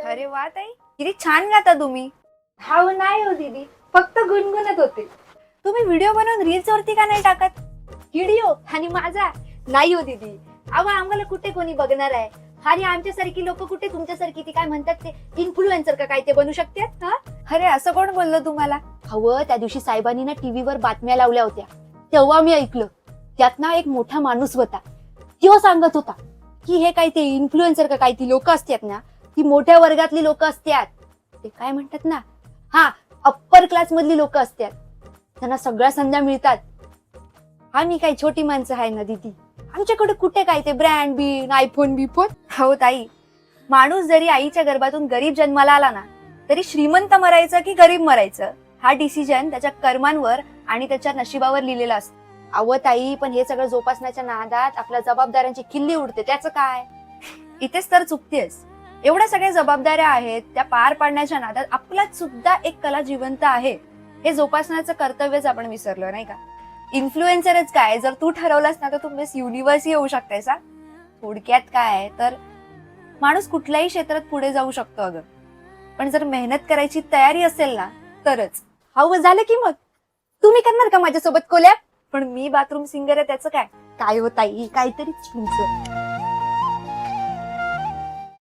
अरे वा ताई. किती छान गाता तुम्ही. हाव नाही हो दीदी फक्त गुणगुणत होते. तुम्ही व्हिडिओ बनवून रील्स वरती का नाही टाकत? व्हिडिओ आणि माझा? नाही हो दीदी. अहो आम्हाला कुठे कोणी बघणार आहे? आणि आमच्यासारखी लोक कुठे तुमच्यासारखी? ती काय म्हणतात ते? इन्फ्लुएन्सर का काय ते बनू शकतात हा? अरे असं कोण बोललं तुम्हाला? हवं त्या दिवशी साहेबांनी ना टीव्हीवर बातम्या लावल्या होत्या. तेव्हा मी ऐकलं. त्यात ना एक मोठा माणूस होता. तो सांगत होता की हे काय ते इन्फ्लुएन्सर का काय ती लोक असतात ना? ती मोठ्या वर्गातली लोक असतात ते काय म्हणतात ना? हा अप्पर क्लास मधली लोक असतात त्यांना सगळ्या संध्या मिळतात. आम्ही काय छोटी माणसं आहे ना दिदी? आमच्याकडे कुठे काय ते ब्रँड बिन आयफोन बिफोन? हो ताई. माणूस जरी आईच्या गर्भातून गरीब जन्माला आला ना तरी श्रीमंत मरायचं की गरीब मरायचं? हा डिसिजन त्याच्या कर्मांवर आणि त्याच्या नशिबावर लिहिलेला असतो. अव ताई पण हे सगळं जोपासण्याच्या नादात आपल्या जबाबदाऱ्यांची खिल्ली उडते. त्याचं काय? इथेच तर चुकतेस. एवढ्या सगळ्या जबाबदाऱ्या आहेत त्या पार पाडण्याच्या नादात आपल्यात सुद्धा एक कला जिवंत आहे हे जोपासण्याचं कर्तव्यच आपण विसरलो नाही का? इन्फ्लुएन्सरच काय? जर तू ठरवलंस ना तर तू मिस युनिव्हर्स येऊ शकतेस हा. थोडक्यात काय तर माणूस कुठल्याही क्षेत्रात पुढे जाऊ शकतो अगं. पण जर मेहनत करायची तयारी असेल ना तरच. हवं झालं की मग? तुम्ही करणार का माझ्यासोबत कोल्या पण मी बाथरूम सिंगर आहे त्याचं काय? काय होता काहीतरी चिंच.